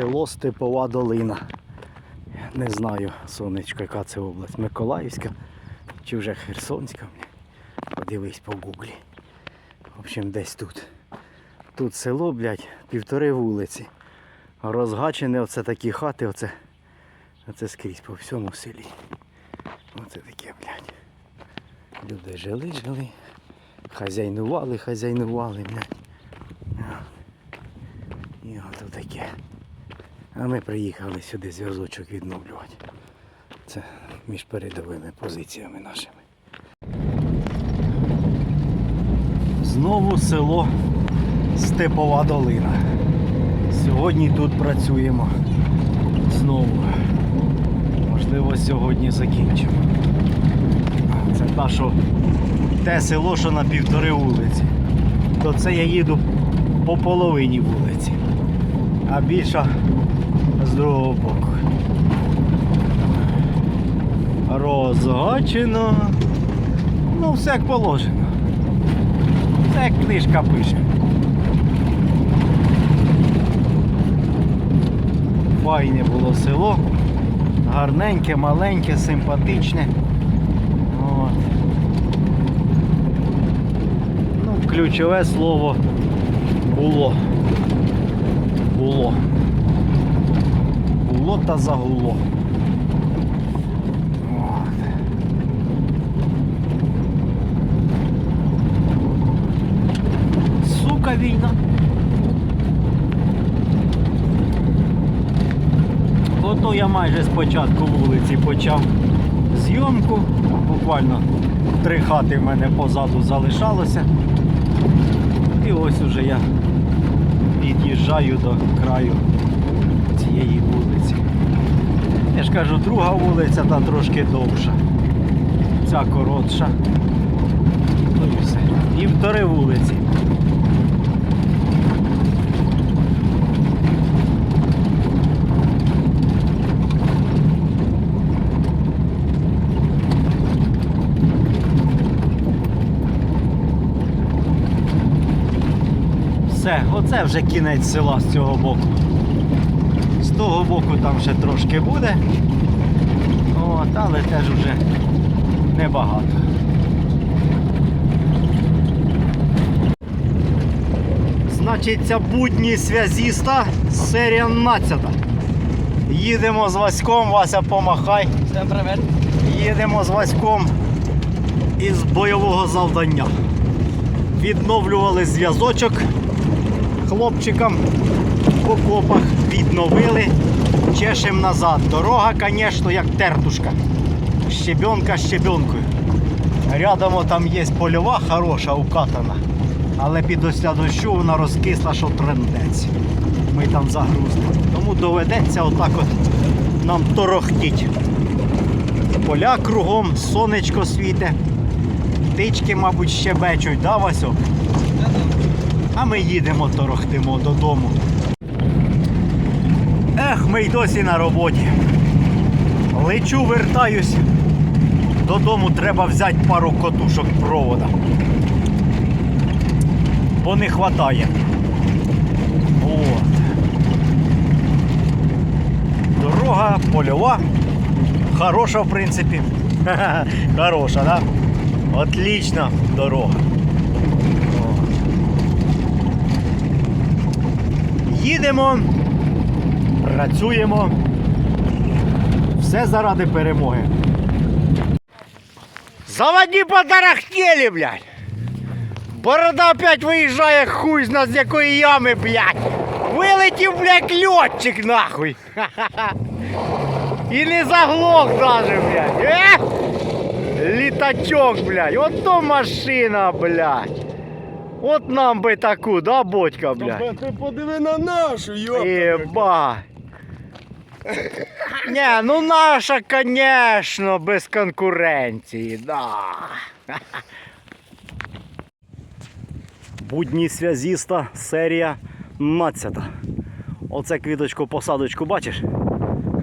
Село Степова Долина. Не знаю, сонечко, яка це область. Миколаївська чи вже Херсонська. Подивись по гуглі. В общем, десь тут. Тут село, блядь, півтори вулиці. Розгачене оце такі хати, оце, оце скрізь по всьому селі. Оце таке, блядь. Люди жили, жили. Хазяйнували, хазяйнували, блядь. І от таке. А ми приїхали сюди зв'язочок відновлювати. Це між передовими позиціями нашими. Знову село Степова Долина. Сьогодні тут працюємо. Знову. Можливо, сьогодні закінчимо. Це та, що те село, що на півтори вулиці. То це я їду по половині вулиці, а більша другого боку. Розгачено. Ну, все як положено. Все як книжка пише. Файне було село. Гарненьке, маленьке, симпатичне. От. Ну, ключове слово було. Було. Було та загуло. Сука війна. Ото я майже спочатку вулиці почав зйомку. Буквально три хати в мене позаду залишалося. І ось уже я під'їжджаю до краю цієї вулиці. Я ж кажу, друга вулиця та трошки довша. Ця коротша. Ну і все. Півтори вулиці. Все, оце вже кінець села з цього боку. Того боку там ще трошки буде. От, але теж вже небагато. Значить, ця будні зв'язіста серія 12. Їдемо з Васьком, Вася помахай. Всем привет. Їдемо з Васьком із бойового завдання. Відновлювали зв'язочок хлопчикам в окопах, відновили, чешем назад. Дорога, звісно, як тертушка. Щебенка щебенкою. Рядом там є польова хороша, укатана. Але під осля дощу вона розкисла, що трендець. Ми там загрузли. Тому доведеться отак от нам торохтіть. Поля кругом, сонечко світе. Птички, мабуть, щебечуть, да, Васьок? А ми їдемо, торохтимо додому. Ех, ми й досі на роботі. Лечу, вертаюсь. Додому треба взяти пару котушок провода. Бо не вистачає. От. Дорога польова. Хороша, в принципі. Хороша, да? Отлічна дорога. Їдемо, працюємо. Все заради перемоги. Заводи потарахтели, блядь. Борода опять виїжджає хуй зна з якої ями, блядь. Вилетів, блядь, льотчик нахуй. І не заглох даже, блядь. Е? Літачок, блядь. От то машина, блядь. От нам би таку, да, бодька, блядь. Ти подиви на нашу, йоп. Єба. Не, ну наша, конечно, без конкуренції, да. Будні зв'язіста, серія 12. Оце квіточку посадочку бачиш?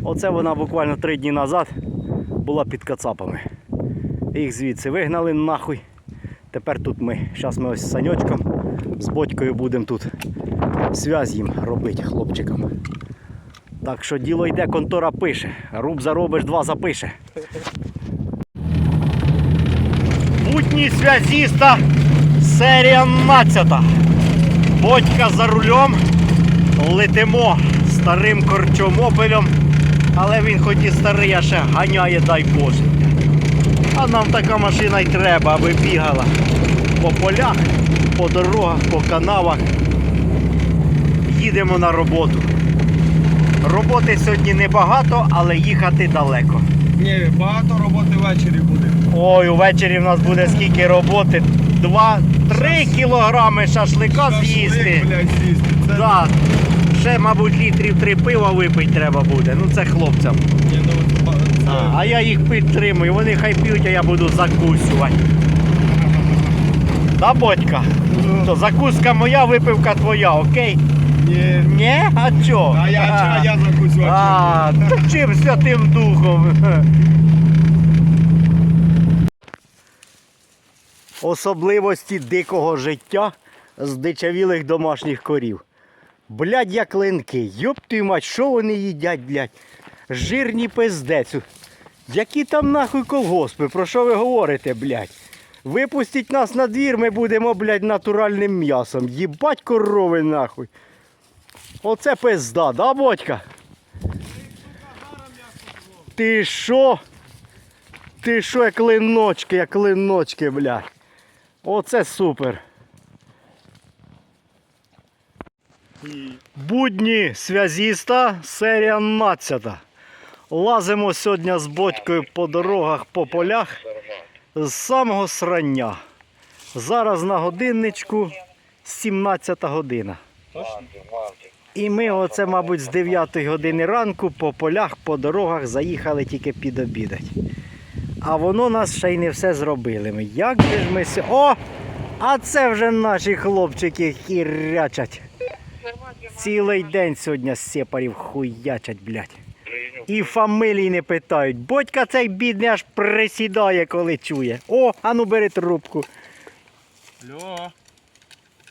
Оце вона буквально три дні назад була під кацапами. Їх звідси вигнали нахуй. Тепер тут ми. Зараз ми ось з саньочком, з батькою будемо тут зв'язь їм робити хлопчикам. Так що діло йде, контора пише. Руб заробиш, два запише. Будні зв'язіста, серія 12. Бодька за рулем. Летимо старим корчомопелем. Але він хоч і старий, а ще ганяє, дай Боже. А нам така машина й треба, аби бігала по полях, по дорогах, по канавах. Їдемо на роботу. Роботи сьогодні небагато, але їхати далеко. Ні, багато роботи ввечері буде. Ой, увечері в нас буде скільки роботи. Два-три кілограми шашлика з'їсти. Блядь, з'їсти. Це... Да. Ще, мабуть, літрів три пива випити треба буде. Ну це хлопцям. Ні, ну, ба- це... А, а я їх підтримую. Вони хай п'ють, а я буду закусувати. Да, батька? То закуска моя, випивка твоя, окей? Ні. Ні? А чо? А я, а я закусував. А, та чим святим духом? Особливості дикого життя здичавілих домашніх корів. Блядь, як линки. Йоп ти мать, що вони їдять, блядь? Жирні пиздець. Які там нахуй колгоспи? Про що ви говорите, блядь? Випустіть нас на двір, ми будемо, блядь, натуральним м'ясом. Їбать корови нахуй. Оце пизда, да, батька? Ти що? Ти що, як клиночки, як клиночки, блядь. Оце супер. Будні связіста, серія 12. Лазимо сьогодні з батькою по дорогах, по полях з самого срання. Зараз на годинничку 17 година. І ми оце, мабуть, з 9 години ранку по полях, по дорогах заїхали тільки підобідать. А воно нас ще й не все зробили. Як же ж ми ся... О! А це вже наші хлопчики хірячать. Цілий день сьогодні з сепарів хуячать, блядь. І фамилії не питають. Бодька цей бідний аж присідає, коли чує. О, ану бери трубку. Алло.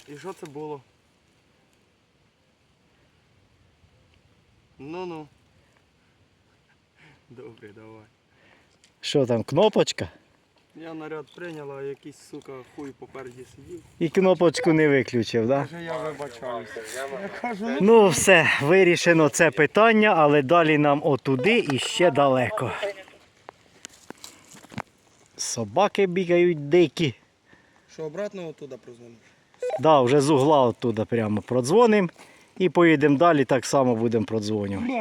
І що це було? Ну-ну. Добре, давай. Що там, кнопочка? Я наряд прийняла, а якийсь, сука, хуй попереді сидів. І кнопочку не виключив, так? Да? Каже, я вибачаюся. Я кажу, ну Ну все, вирішено це питання, але далі нам отуди і ще далеко. Собаки бігають дикі. що, обратно оттуда прозвониш? Да, вже з угла оттуда прямо продзвонимо і поїдемо далі, так само будемо продзвонювати.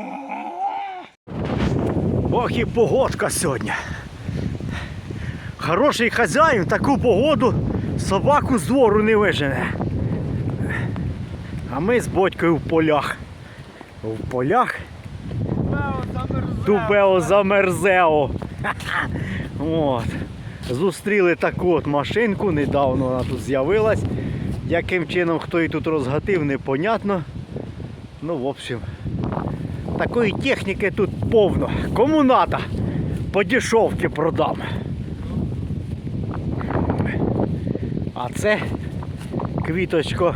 Ох і погодка сьогодні. Хороший хазяїн таку погоду собаку з двору не вижене. А ми з батькою в полях. В полях Дубео замерзео. От. Зустріли таку от машинку, недавно вона тут з'явилась. Яким чином хто її тут розгатив, непонятно. Ну, в общем, такої техніки тут повно. Кому надо, по дешевці продам. А це квіточко.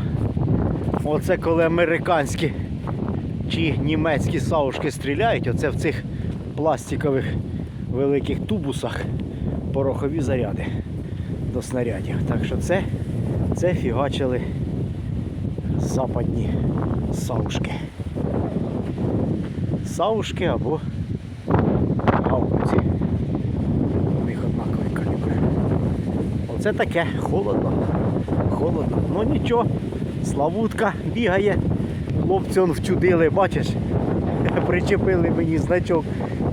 Оце коли американські чи німецькі саушки стріляють, оце в цих пластикових великих тубусах порохові заряди до снарядів. Так що це, це фігачили западні саушки. Саушки або гаубиці. У них однакові калібри. Оце таке, холодно. Холодно. Ну нічого, Славутка бігає. Хлопці он вчудили, бачиш? Причепили мені значок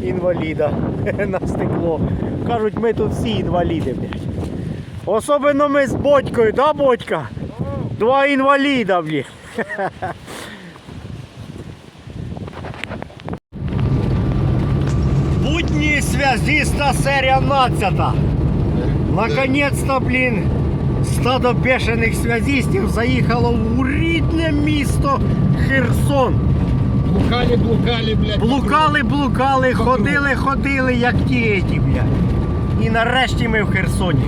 інваліда на стекло. Кажуть, ми тут всі інваліди, блядь. Особливо ми з Бодькою, да, Бодька? Два інваліда, блядь. Будні связиста серія 12. Наконец-то, блін, стадо бешених связистів заїхало в рідне місто Херсон. Блукали, блукали, блядь. Блукали, блукали, ходили, ходили, як ті, еті, блядь. І нарешті ми в Херсоні.